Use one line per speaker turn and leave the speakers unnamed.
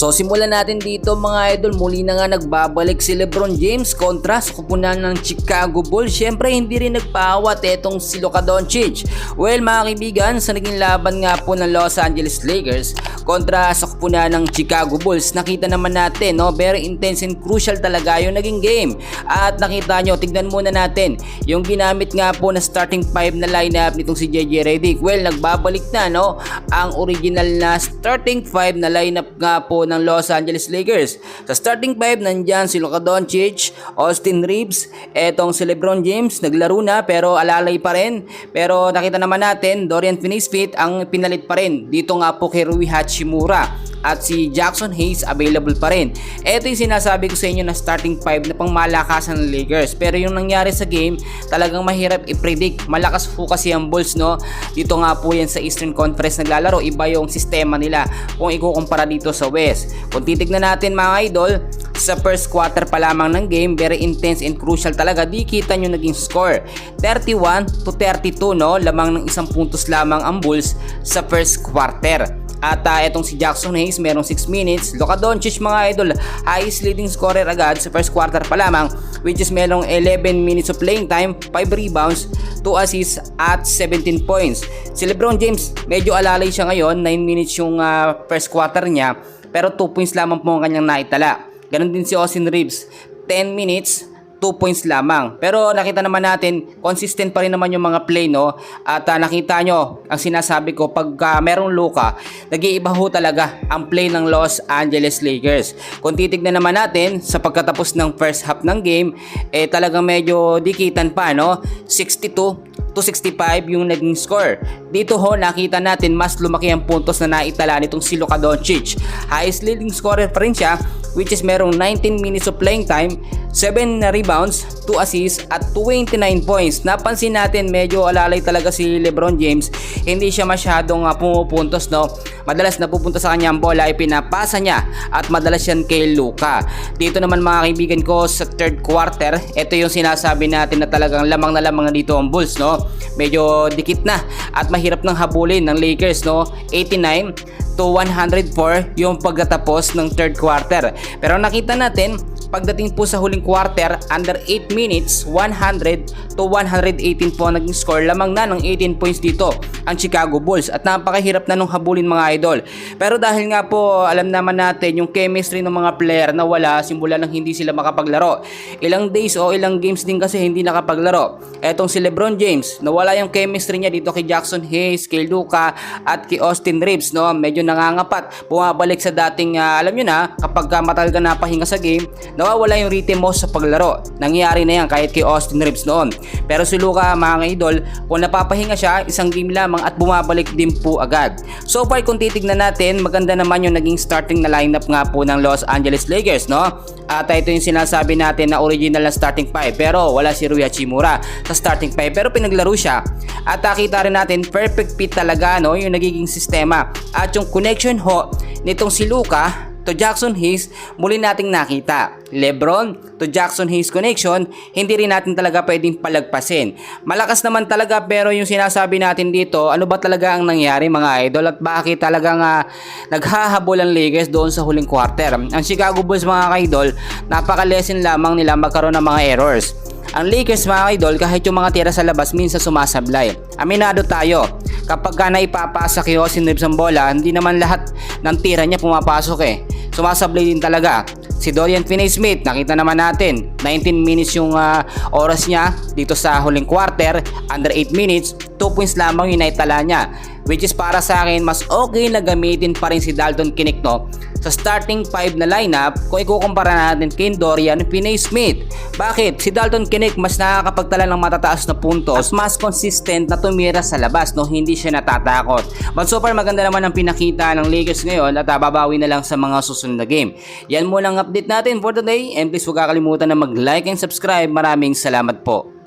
So simulan natin dito mga idol, muli na nga nagbabalik si Lebron James kontra sa kupunan ng Chicago Bulls. Siyempre hindi rin nagpaawat etong si Luka Doncic. Well mga kaibigan, sa naging laban nga po ng Los Angeles Lakers kontra sa kupunan ng Chicago Bulls, nakita naman natin no, very intense and crucial talaga yung naging game. At nakita nyo, tignan muna natin yung ginamit nga po na starting five na lineup nitong si JJ Redick. Well, nagbabalik na no ang original na starting five na lineup nga po ng Los Angeles Lakers. Sa starting five nandyan si Luka Doncic, Austin Reeves, etong si LeBron James naglaro na pero alalay pa rin. Pero nakita naman natin Dorian Finney-Smith ang pinalit pa rin. Dito nga po kay Rui Hachimura at si Jackson Hayes available pa rin. Ito yung sinasabi ko sa inyo na starting 5 na pang malakasan ng Lakers. Pero yung nangyari sa game, talagang mahirap i-predict. Malakas po kasi ang Bulls, no? Dito nga po yan sa Eastern Conference naglalaro. Iba yung sistema nila kung ikukumpara dito sa West. Kung titignan natin mga idol, sa first quarter pa lamang ng game, very intense and crucial talaga. Di kita nyo naging score. 31 to 32, no? Lamang ng isang puntos lamang ang Bulls sa first quarter. At uh, itong si Jackson Hayes merong 6 minutes. Luka Doncic mga idol, highest leading scorer agad sa first quarter pa lamang which is merong 11 minutes of playing time, 5 rebounds, 2 assists at 17 points. Si LeBron James medyo alalay siya ngayon, 9 minutes yung uh, first quarter niya pero 2 points lamang po ang kanyang naitala. Ganon din si Austin Reeves, 10 minutes, 2 points lamang. Pero nakita naman natin, consistent pa rin naman yung mga play, no? At uh, nakita nyo, ang sinasabi ko, pag uh, merong luka, nag-iiba ho talaga ang play ng Los Angeles Lakers. Kung titignan naman natin, sa pagkatapos ng first half ng game, eh talagang medyo dikitan pa, no? 62 to 65 yung naging score. Dito ho nakita natin mas lumaki ang puntos na naitala nitong si Luka Doncic. Highest leading scorer pa rin siya which is merong 19 minutes of playing time, 7 na rebounds, 2 assists at 29 points. Napansin natin medyo alalay talaga si LeBron James. Hindi siya masyadong uh, pumupuntos no. Madalas napupunta sa kanya ang bola ay pinapasa niya at madalas yan kay Luka. Dito naman mga kaibigan ko sa third quarter, ito yung sinasabi natin na talagang lamang na lamang na dito ang Bulls no. Medyo dikit na at mahirap ng habulin ng Lakers no. 89 to 104 yung pagkatapos ng third quarter. Pero nakita natin pagdating po sa huling quarter, under 8 minutes, 100 to 118 po naging score. Lamang na ng 18 points dito ang Chicago Bulls at napakahirap na nung habulin mga idol. Pero dahil nga po alam naman natin yung chemistry ng mga player na wala simula nang hindi sila makapaglaro. Ilang days o ilang games din kasi hindi nakapaglaro. Etong si LeBron James, nawala yung chemistry niya dito kay Jackson Hayes, kay Luka at kay Austin Reeves. No? Medyo nangangapat. Bumabalik sa dating, uh, alam nyo na, kapag uh, matagal ka napahinga sa game, nawawala yung rhythm mo sa paglaro. Nangyayari na yan kahit kay Austin Reeves noon. Pero si Luka mga idol, kung napapahinga siya, isang game lamang at bumabalik din po agad. So far kung titignan natin, maganda naman yung naging starting na lineup nga po ng Los Angeles Lakers, no? At ito yung sinasabi natin na original na starting 5 pero wala si Rui Hachimura sa starting 5 pero pinaglaro siya. At nakita rin natin perfect fit talaga no yung nagiging sistema. At yung connection ho nitong si Luka to Jackson Hayes, muli nating nakita. Lebron to Jackson Hayes connection, hindi rin natin talaga pwedeng palagpasin. Malakas naman talaga pero yung sinasabi natin dito, ano ba talaga ang nangyari mga idol at bakit talaga nga naghahabol ang Lakers doon sa huling quarter. Ang Chicago Bulls mga idol, napaka-lesson lamang nila magkaroon ng mga errors. Ang Lakers mga idol kahit yung mga tira sa labas minsan sumasablay. Aminado tayo, kapag ka naipapasa kay Austin Reeves ang bola, hindi naman lahat ng tira niya pumapasok eh. Sumasablay din talaga. Si Dorian Finney-Smith, nakita naman natin, 19 minutes yung uh, oras niya dito sa huling quarter, under 8 minutes, 2 points lamang yung naitala niya. Which is para sa akin, mas okay na gamitin pa rin si Dalton Kinnick no, sa starting 5 na lineup kung ikukumpara natin kay Dorian Finney-Smith. Bakit? Si Dalton Kinnick mas nakakapagtala ng matataas na puntos at mas consistent na tumira sa labas no, hindi siya natatakot. But so far maganda naman ang pinakita ng Lakers ngayon at uh, babawi na lang sa mga susunod na game. Yan muna ang update natin for today and please huwag kakalimutan na mag-like and subscribe. Maraming salamat po.